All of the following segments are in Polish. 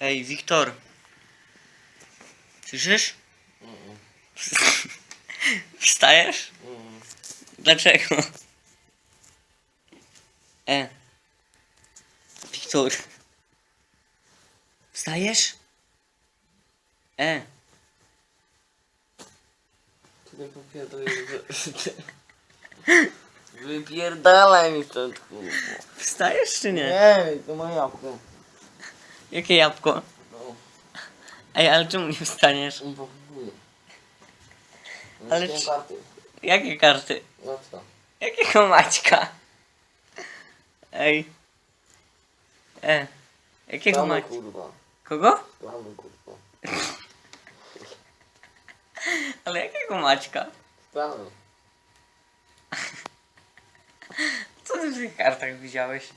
Ej, Wiktor. Słyszysz? Mm, Wstajesz? mm. Dlaczego? E. Wiktor. Wstajesz? E. Nie popierdolaj, Wypierdalaj mi stąd, kurwa. Wstajesz czy nie? Nie, to moje jabłko. Jakie jabłko? No, Ej, ale czemu nie wstaniesz? nie potrzebuję. Ale Ale czy- karty. Jakie karty? No co? Jakiego Maćka? Ej. E. Jakiego Maćka? kurwa. Kogo? Plamy, kurwa. Ale jakiego Maćka? Plamy. Co ty w tych kartach widziałeś?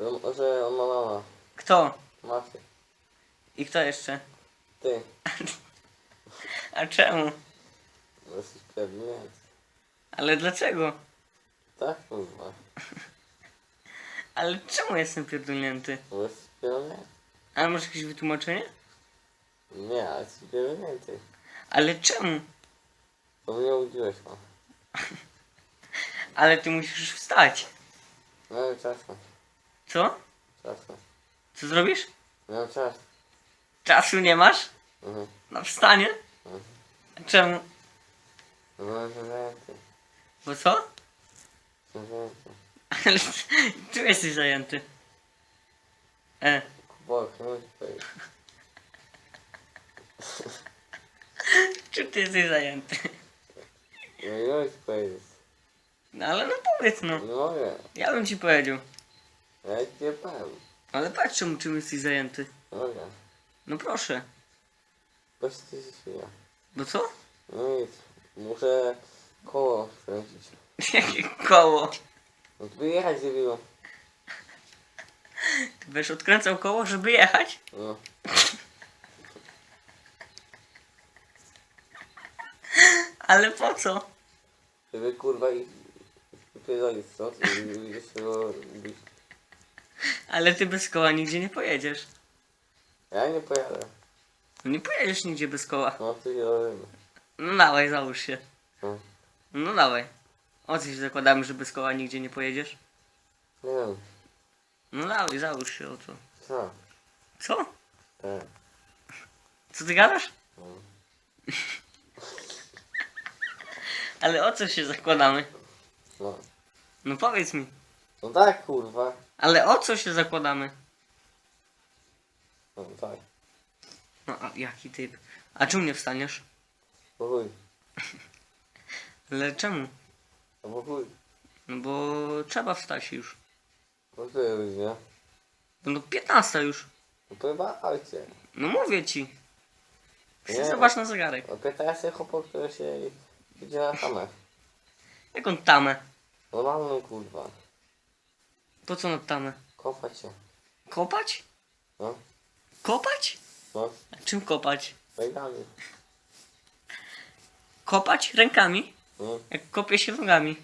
Że, że on ma mama. Kto? Macie. I kto jeszcze? Ty. A czemu? No jesteś pewny? Nie. Ale dlaczego? Tak, kurwa. Ale czemu jestem pierdolnięty? No jesteś pewny? Ale masz jakieś wytłumaczenie? Nie, ale jesteś ty. Ale czemu? To mnie udziłeś, ma. Ale ty musisz wstać. No i czas ma. Co? Czas ma. Co zrobisz? Miałem czas. Czasu nie masz? Mhm. Na wstanie? Mhm. Czemu? No byłem zajęty. Bo co? Jestem zajęty. Ale czym jesteś zajęty? E. Kubok, no i tutaj. Czym ty jesteś zajęty? No no i powiedzieć. No ale no powiedz no. Nie mogę. Ja bym ci powiedział. Ja ci nie powiem. Ale patrz czemu czym jesteś zajęty. Nie mogę. No proszę. Się ty się śmieje. Bo co? No nic. Muszę koło skręcić. Jakie koło? No to wyjechać nie było. Ty będziesz odkręcał koło, żeby jechać? No. Ale po co? Żeby kurwa i wypierdolić stąd i gdzieś tego bić. Ale ty bez koła nigdzie nie pojedziesz. Ja nie pojadę. No nie pojedziesz nigdzie bez koła. No to się robimy. No dawaj, załóż się. No. No dawaj. O co się zakładamy, że bez koła nigdzie nie pojedziesz? Nie wiem. No dawaj, załóż się o co. Co? Co? Tak. Co ty gadasz? No. Ale o co się zakładamy? No. No powiedz mi. No tak kurwa. Ale o co się zakładamy? No tak. No a jaki typ? A czemu nie wstaniesz? Bo chuj. Ale czemu? No bo chuj. No bo trzeba wstać już. No to jest, nie? No 15 już. No to chyba ojcie. No mówię ci. Nie. Zobacz na zegarek. No pyta się chłopak, który się idzie na tamę. Jaką tamę? Normalną kurwa. Po co na tamę? Kopać się. Kopać? No. Kopać? No. A czym kopać? Wejgami. Kopać rękami? No. Jak kopie się nogami.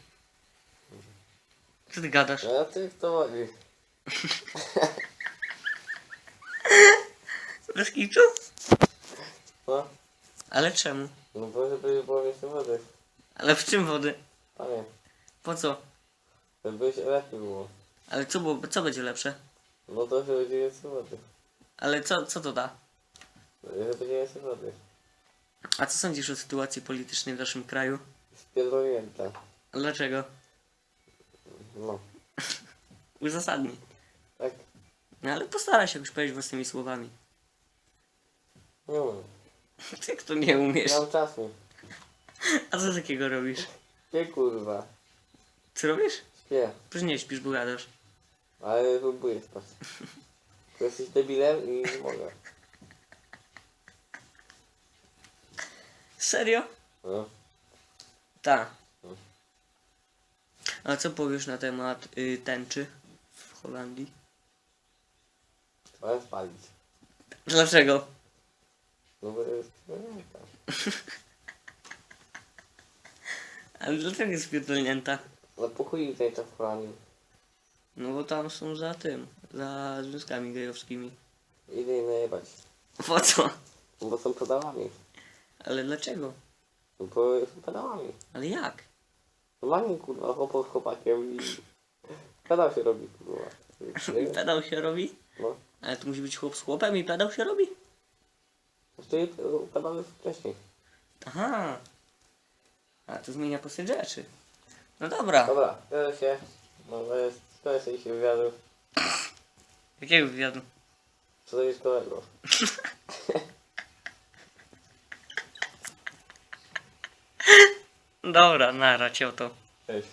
Co ty gadasz? No ty kto woli? Bez kitu? No. Ale czemu? No bo żeby było więcej wody. Ale w czym wody? Panie. Po co? Żeby się lepiej było. Ale co, było, co będzie lepsze? No to, że będzie więcej wody. Ale co, co to da? Że będzie więcej wody. A co sądzisz o sytuacji politycznej w naszym kraju? Spierdolnięta. Dlaczego? No. Uzasadnij. Tak. No ale postaraj się jakoś powiedzieć własnymi słowami. Nie wiem. Ty kto nie umiesz? Nie mam czasu. A co takiego robisz? Śpię kurwa. Co robisz? Śpię. Przecież nie śpisz, bo gadasz. Ale próbuję spać. Bo jesteś debilem i nie mogę. Serio? No. Tak. Mm. A co powiesz na temat y, tęczy w Holandii? Trzeba spalić. Dlaczego? No bo jest spierdolnięta. Ale dlaczego jest pierdolnięta? No po chuj tej to w Holandii. No bo tam są za tym, za związkami gejowskimi. Idę im najebać. Po co? Bo są pedałami. Ale dlaczego? Bo są pedałami. Ale jak? Normalnie kurwa chłopak z chłopakiem i pedał się robi kurwa. I pedał się robi? No. Ale to musi być chłop z chłopem i pedał się robi? Czyli pedał jest wcześniej. Aha. A to zmienia postać rzeczy. No dobra. Dobra, teraz się. No to jest, to jest się wywiadu. Jakiego wywiadu? Co to jest kolego? Dobra, nara cię to. Cześć.